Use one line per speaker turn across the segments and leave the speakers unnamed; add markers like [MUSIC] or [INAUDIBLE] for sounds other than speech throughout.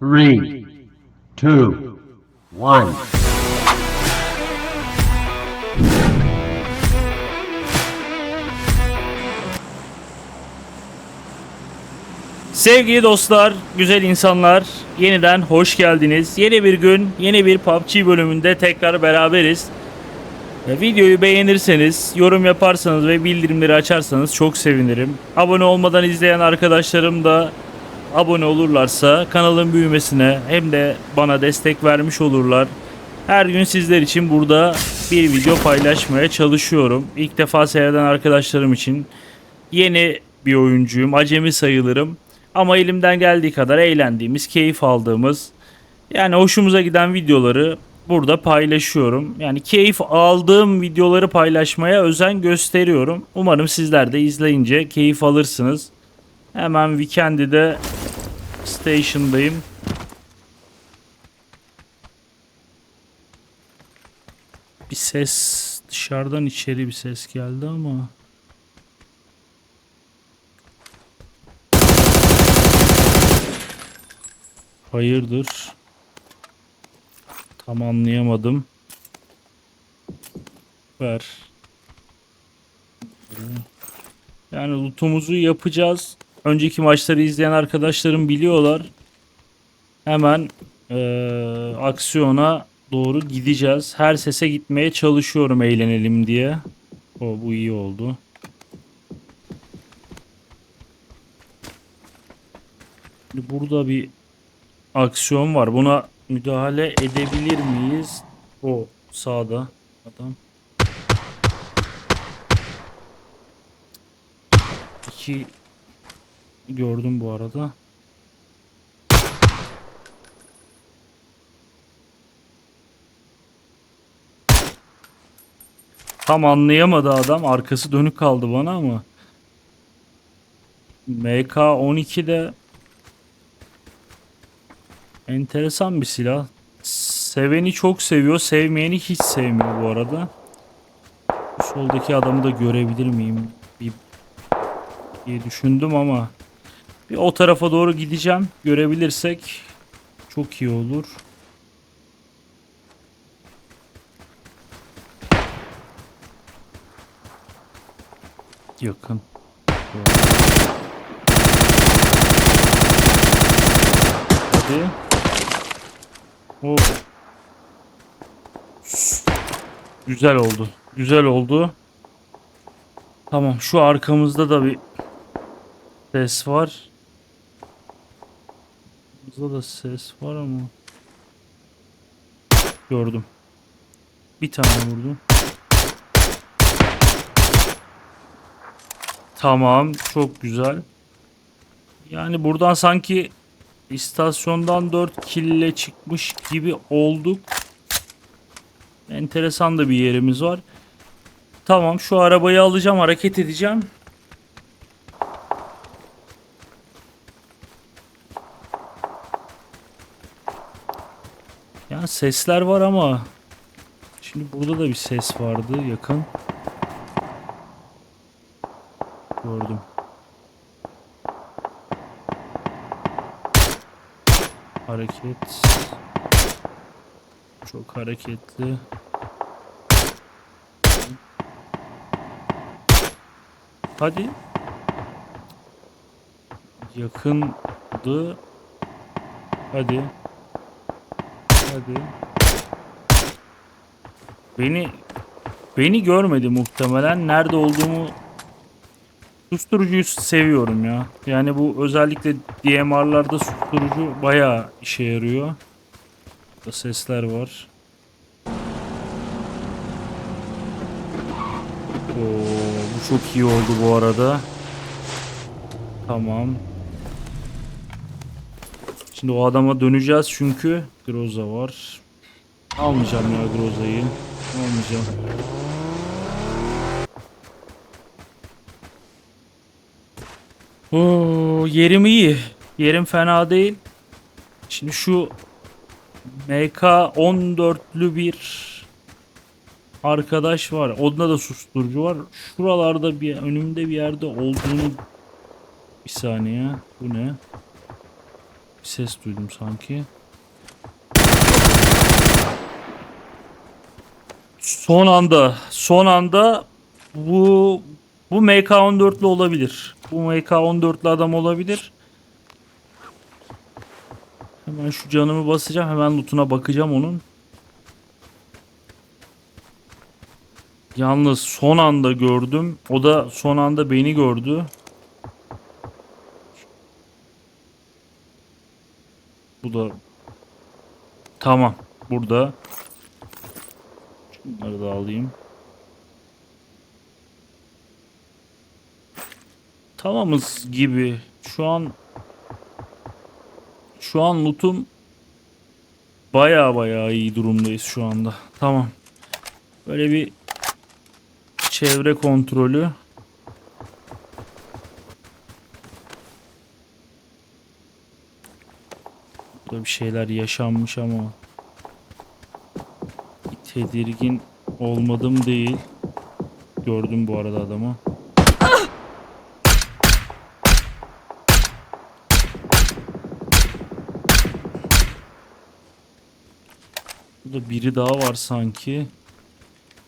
three, two, one.
Sevgili dostlar, güzel insanlar, yeniden hoş geldiniz. Yeni bir gün, yeni bir PUBG bölümünde tekrar beraberiz. Videoyu beğenirseniz, yorum yaparsanız ve bildirimleri açarsanız çok sevinirim. Abone olmadan izleyen arkadaşlarım da abone olurlarsa kanalın büyümesine hem de bana destek vermiş olurlar. Her gün sizler için burada bir video paylaşmaya çalışıyorum. İlk defa seyreden arkadaşlarım için yeni bir oyuncuyum. Acemi sayılırım. Ama elimden geldiği kadar eğlendiğimiz, keyif aldığımız yani hoşumuza giden videoları burada paylaşıyorum. Yani keyif aldığım videoları paylaşmaya özen gösteriyorum. Umarım sizler de izleyince keyif alırsınız. Hemen Weekend'de station'dayım. Bir ses dışarıdan içeri bir ses geldi ama Hayırdır? Tam anlayamadım. Ver. Yani lootumuzu yapacağız. Önceki maçları izleyen arkadaşlarım biliyorlar. Hemen eee, aksiyona doğru gideceğiz. Her sese gitmeye çalışıyorum eğlenelim diye. O bu iyi oldu. Burada bir aksiyon var. Buna müdahale edebilir miyiz? O sağda adam. İki gördüm bu arada. Tam anlayamadı adam. Arkası dönük kaldı bana ama. MK12'de Enteresan bir silah. Seveni çok seviyor, sevmeyeni hiç sevmiyor bu arada. Soldaki adamı da görebilir miyim bir diye düşündüm ama bir o tarafa doğru gideceğim. Görebilirsek çok iyi olur. Yakın. Hadi. O. Güzel oldu. Güzel oldu. Tamam şu arkamızda da bir ses var. Burada da ses var ama. Gördüm. Bir tane vurdum. Tamam çok güzel. Yani buradan sanki İstasyondan 4 kille çıkmış gibi olduk. Enteresan da bir yerimiz var. Tamam şu arabayı alacağım hareket edeceğim. Sesler var ama şimdi burada da bir ses vardı yakın. Gördüm. Hareket. Çok hareketli. Hadi. Yakındı. Hadi. Hadi. Beni beni görmedi muhtemelen. Nerede olduğumu Susturucuyu seviyorum ya. Yani bu özellikle DMR'larda susturucu bayağı işe yarıyor. Burada sesler var. Oo, bu çok iyi oldu bu arada. Tamam. Şimdi o adama döneceğiz çünkü Groza var. Almayacağım ya Groza'yı. Almayacağım. Oo, yerim iyi. Yerim fena değil. Şimdi şu MK14'lü bir arkadaş var. Onda da susturucu var. Şuralarda bir önümde bir yerde olduğunu bir saniye. Bu ne? Bir ses duydum sanki. Son anda, son anda bu bu MK14'lü olabilir. Bu MK14'lü adam olabilir. Hemen şu canımı basacağım. Hemen lootuna bakacağım onun. Yalnız son anda gördüm. O da son anda beni gördü. Bu da tamam. Burada. Şunları da alayım. Tamamız gibi. Şu an şu an lootum baya baya iyi durumdayız şu anda. Tamam. Böyle bir çevre kontrolü. Burada bir şeyler yaşanmış ama tedirgin olmadım değil. Gördüm bu arada adamı. Burada biri daha var sanki.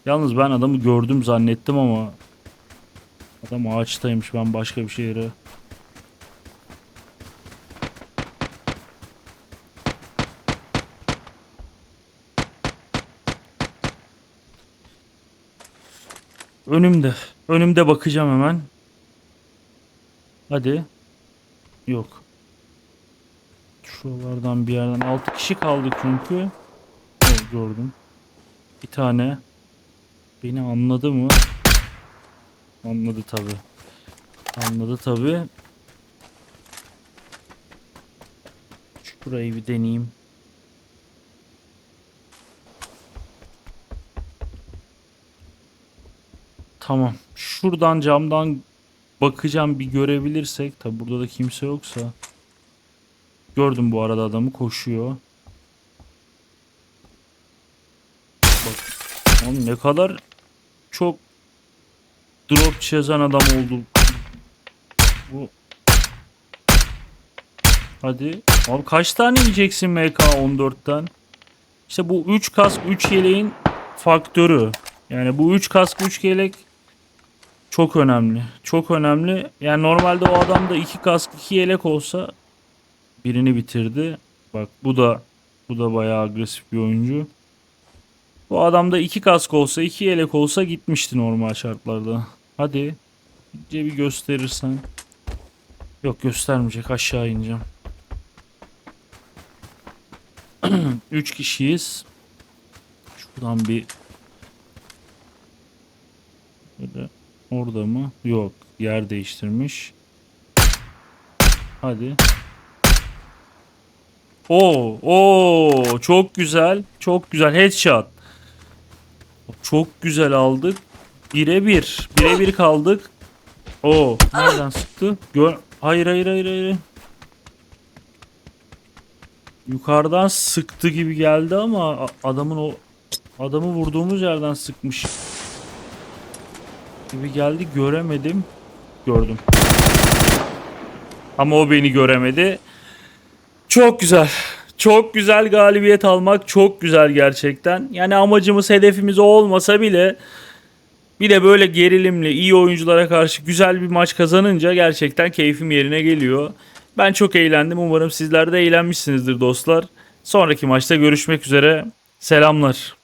Yalnız ben adamı gördüm zannettim ama adam ağaçtaymış. Ben başka bir şehre Önümde. Önümde bakacağım hemen. Hadi. Yok. Şuralardan bir yerden 6 kişi kaldı çünkü. Oh, gördüm. Bir tane. Beni anladı mı? Anladı tabi. Anladı tabi. Şurayı bir deneyeyim. Tamam. Şuradan camdan bakacağım bir görebilirsek. Tabi burada da kimse yoksa. Gördüm bu arada adamı koşuyor. Bak. Oğlum ne kadar çok drop çizen adam oldu. Bu Hadi. Abi kaç tane yiyeceksin MK14'ten? İşte bu 3 kask 3 yeleğin faktörü. Yani bu 3 kask 3 yelek çok önemli. Çok önemli. Yani normalde o adamda 2 kask 2 yelek olsa birini bitirdi. Bak bu da bu da bayağı agresif bir oyuncu. Bu adamda 2 kask olsa 2 yelek olsa gitmişti normal şartlarda. Hadi. İyice bir gösterirsen. Yok göstermeyecek aşağı ineceğim. [CLEARS THROAT] 3 kişiyiz. Şuradan bir Böyle orada mı? Yok. Yer değiştirmiş. Hadi. Oo, oo, çok güzel. Çok güzel headshot. Çok güzel aldık. Bire bir. Bire bir kaldık. Oo, nereden sıktı? Gör hayır hayır hayır hayır. Yukarıdan sıktı gibi geldi ama adamın o adamı vurduğumuz yerden sıkmış gibi geldi göremedim. Gördüm. Ama o beni göremedi. Çok güzel. Çok güzel galibiyet almak çok güzel gerçekten. Yani amacımız hedefimiz o olmasa bile bir de böyle gerilimli iyi oyunculara karşı güzel bir maç kazanınca gerçekten keyfim yerine geliyor. Ben çok eğlendim. Umarım sizler de eğlenmişsinizdir dostlar. Sonraki maçta görüşmek üzere. Selamlar.